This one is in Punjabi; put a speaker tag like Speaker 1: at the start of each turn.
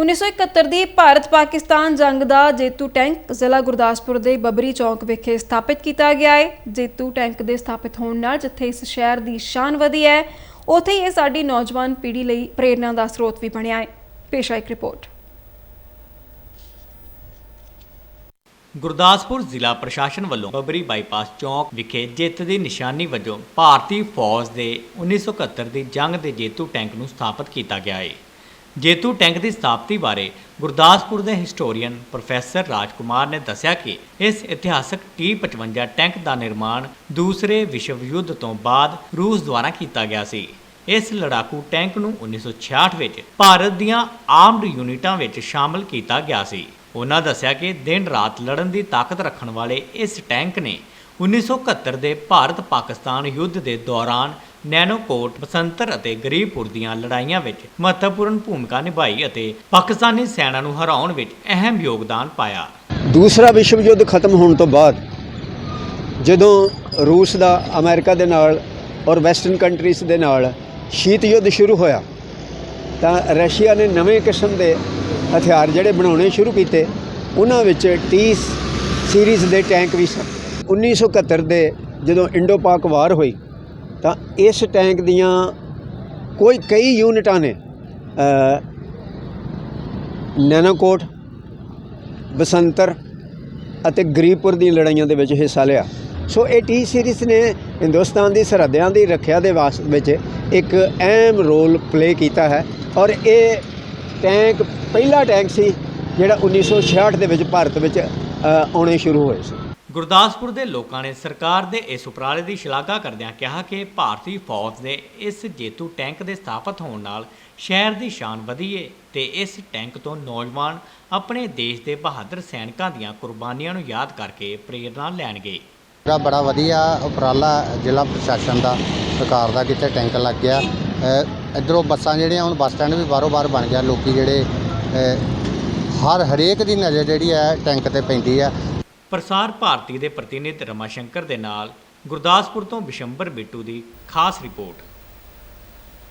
Speaker 1: 1971 ਦੀ ਭਾਰਤ ਪਾਕਿਸਤਾਨ ਜੰਗ ਦਾ ਜੇਤੂ ਟੈਂਕ ਜ਼ਿਲ੍ਹਾ ਗੁਰਦਾਸਪੁਰ ਦੇ ਬਬਰੀ ਚੌਂਕ ਵਿਖੇ ਸਥਾਪਿਤ ਕੀਤਾ ਗਿਆ ਹੈ। ਜੇਤੂ ਟੈਂਕ ਦੇ ਸਥਾਪਿਤ ਹੋਣ ਨਾਲ ਜਿੱਥੇ ਇਸ ਸ਼ਹਿਰ ਦੀ ਸ਼ਾਨ ਵਧੀ ਹੈ, ਉੱਥੇ ਹੀ ਇਹ ਸਾਡੀ ਨੌਜਵਾਨ ਪੀੜ੍ਹੀ ਲਈ ਪ੍ਰੇਰਨਾ ਦਾ ਸਰੋਤ ਵੀ ਬਣਿਆ ਹੈ। ਪੇਸ਼ ਹੈ ਇੱਕ ਰਿਪੋਰਟ।
Speaker 2: ਗੁਰਦਾਸਪੁਰ ਜ਼ਿਲ੍ਹਾ ਪ੍ਰਸ਼ਾਸਨ ਵੱਲੋਂ ਬਬਰੀ ਬਾਈਪਾਸ ਚੌਂਕ ਵਿਖੇ ਜਿੱਤ ਦੀ ਨਿਸ਼ਾਨੀ ਵਜੋਂ ਭਾਰਤੀ ਫੌਜ ਦੇ 1971 ਦੀ ਜੰਗ ਦੇ ਜੇਤੂ ਟੈਂਕ ਨੂੰ ਸਥਾਪਿਤ ਕੀਤਾ ਗਿਆ ਹੈ। ਜੇਤੂ ਟੈਂਕ ਦੀ ਸਥਾਪਤੀ ਬਾਰੇ ਗੁਰਦਾਸਪੁਰ ਦੇ ਹਿਸਟੋਰੀਅਨ ਪ੍ਰੋਫੈਸਰ ਰਾਜਕੁਮਾਰ ਨੇ ਦੱਸਿਆ ਕਿ ਇਸ ਇਤਿਹਾਸਕ T55 ਟੈਂਕ ਦਾ ਨਿਰਮਾਣ ਦੂਸਰੇ ਵਿਸ਼ਵ ਯੁੱਧ ਤੋਂ ਬਾਅਦ ਰੂਸ ਦੁਆਰਾ ਕੀਤਾ ਗਿਆ ਸੀ। ਇਸ ਲੜਾਕੂ ਟੈਂਕ ਨੂੰ 1966 ਵਿੱਚ ਭਾਰਤ ਦੀਆਂ ਆਰਮਡ ਯੂਨਿਟਾਂ ਵਿੱਚ ਸ਼ਾਮਲ ਕੀਤਾ ਗਿਆ ਸੀ। ਉਹਨਾਂ ਦੱਸਿਆ ਕਿ ਦਿਨ ਰਾਤ ਲੜਨ ਦੀ ਤਾਕਤ ਰੱਖਣ ਵਾਲੇ ਇਸ ਟੈਂਕ ਨੇ 1971 ਦੇ ਭਾਰਤ ਪਾਕਿਸਤਾਨ ਯੁੱਧ ਦੇ ਦੌਰਾਨ ਨੈਨੋਕੋਟ, ਬਸੰਤਰ ਅਤੇ ਗਰੀਬਪੁਰ ਦੀਆਂ ਲੜਾਈਆਂ ਵਿੱਚ ਮਹੱਤਵਪੂਰਨ ਭੂਮਿਕਾ ਨਿਭਾਈ ਅਤੇ ਪਾਕਿਸਤਾਨੀ ਸੈਨਾ ਨੂੰ ਹਰਾਉਣ ਵਿੱਚ ਅਹਿਮ ਯੋਗਦਾਨ ਪਾਇਆ।
Speaker 3: ਦੂਸਰਾ ਵਿਸ਼ਵ ਯੁੱਧ ਖਤਮ ਹੋਣ ਤੋਂ ਬਾਅਦ, ਜਦੋਂ ਰੂਸ ਦਾ ਅਮਰੀਕਾ ਦੇ ਨਾਲ ਔਰ ਵੈਸਟਰਨ ਕੰਟਰੀਜ਼ ਦੇ ਨਾਲ ਸ਼ੀਤ ਯੁੱਧ ਸ਼ੁਰੂ ਹੋਇਆ, ਤਾਂ ਰਸ਼ੀਆ ਨੇ ਨਵੇਂ ਕਿਸਮ ਦੇ ਹਥਿਆਰ ਜਿਹੜੇ ਬਣਾਉਣੇ ਸ਼ੁਰੂ ਕੀਤੇ। ਉਹਨਾਂ ਵਿੱਚ 30 ਸੀਰੀਜ਼ ਦੇ ਟੈਂਕ ਵੀ ਸਨ। 1971 ਦੇ ਜਦੋਂ ਇੰਡੋ ਪਾਕ ਵਾਰ ਹੋਈ ਤਾਂ ਇਸ ਟੈਂਕ ਦੀਆਂ ਕੋਈ ਕਈ ਯੂਨਿਟਾਂ ਨੇ ਨੈਨਾਕੋਟ, ਬਸੰਤਰ ਅਤੇ ਗਰੀਬਪੁਰ ਦੀਆਂ ਲੜਾਈਆਂ ਦੇ ਵਿੱਚ ਹਿੱਸਾ ਲਿਆ। ਸੋ ਇਹ ਟੀ ਸੀਰੀਜ਼ ਨੇ ਹਿੰਦੁਸਤਾਨ ਦੀ ਸਰਹੱਦਾਂ ਦੀ ਰੱਖਿਆ ਦੇ ਵਾਸਤੇ ਵਿੱਚ ਇੱਕ ਅਹਿਮ ਰੋਲ ਪਲੇ ਕੀਤਾ ਹੈ ਔਰ ਇਹ ਟੈਂਕ ਪਹਿਲਾ ਟੈਂਕ ਸੀ ਜਿਹੜਾ 1966 ਦੇ ਵਿੱਚ ਭਾਰਤ ਵਿੱਚ ਆਉਣੇ ਸ਼ੁਰੂ ਹੋਏ ਸੀ।
Speaker 2: ਗੁਰਦਾਸਪੁਰ ਦੇ ਲੋਕਾਂ ਨੇ ਸਰਕਾਰ ਦੇ ਇਸ ਉਪਰਾਲੇ ਦੀ ਸ਼ਲਾਘਾ ਕਰਦਿਆਂ ਕਿਹਾ ਕਿ ਭਾਰਤੀ ਫੌਜ ਦੇ ਇਸ ਜੇਤੂ ਟੈਂਕ ਦੇ ਸਥਾਪਿਤ ਹੋਣ ਨਾਲ ਸ਼ਹਿਰ ਦੀ ਸ਼ਾਨ ਵਧੀ ਏ ਤੇ ਇਸ ਟੈਂਕ ਤੋਂ ਨੌਜਵਾਨ ਆਪਣੇ ਦੇਸ਼ ਦੇ ਬਹਾਦਰ ਸੈਨਿਕਾਂ ਦੀਆਂ ਕੁਰਬਾਨੀਆਂ ਨੂੰ ਯਾਦ ਕਰਕੇ ਪ੍ਰੇਰਣਾ ਲੈਣਗੇ।
Speaker 4: ਦਾ ਬੜਾ ਵਧੀਆ ਉਪਰਾਲਾ ਜ਼ਿਲ੍ਹਾ ਪ੍ਰਸ਼ਾਸਨ ਦਾ ਸਰਕਾਰ ਦਾ ਕਿਤੇ ਟੈਂਕ ਲੱਗ ਗਿਆ। ਇੱਧਰੋਂ ਬੱਸਾਂ ਜਿਹੜੀਆਂ ਹੁਣ ਬੱਸ ਸਟੈਂਡ ਵੀ ਬਾਹਰੋਂ ਬਾਹਰ ਬਣ ਗਿਆ ਲੋਕੀ ਜਿਹੜੇ ਹਰ ਹਰੇਕ ਦੀ ਨਜ਼ਰ ਜਿਹੜੀ ਹੈ ਟੈਂਕ ਤੇ ਪੈਂਦੀ ਹੈ।
Speaker 2: ਪ੍ਰਸਾਰ ਭਾਰਤੀ ਦੇ ਪ੍ਰਤੀਨਿਧ ਰਮਾ ਸ਼ੰਕਰ ਦੇ ਨਾਲ ਗੁਰਦਾਸਪੁਰ ਤੋਂ ਬਿਸ਼ੰਬਰ ਬਿੱਟੂ ਦੀ ਖਾਸ ਰਿਪੋਰਟ।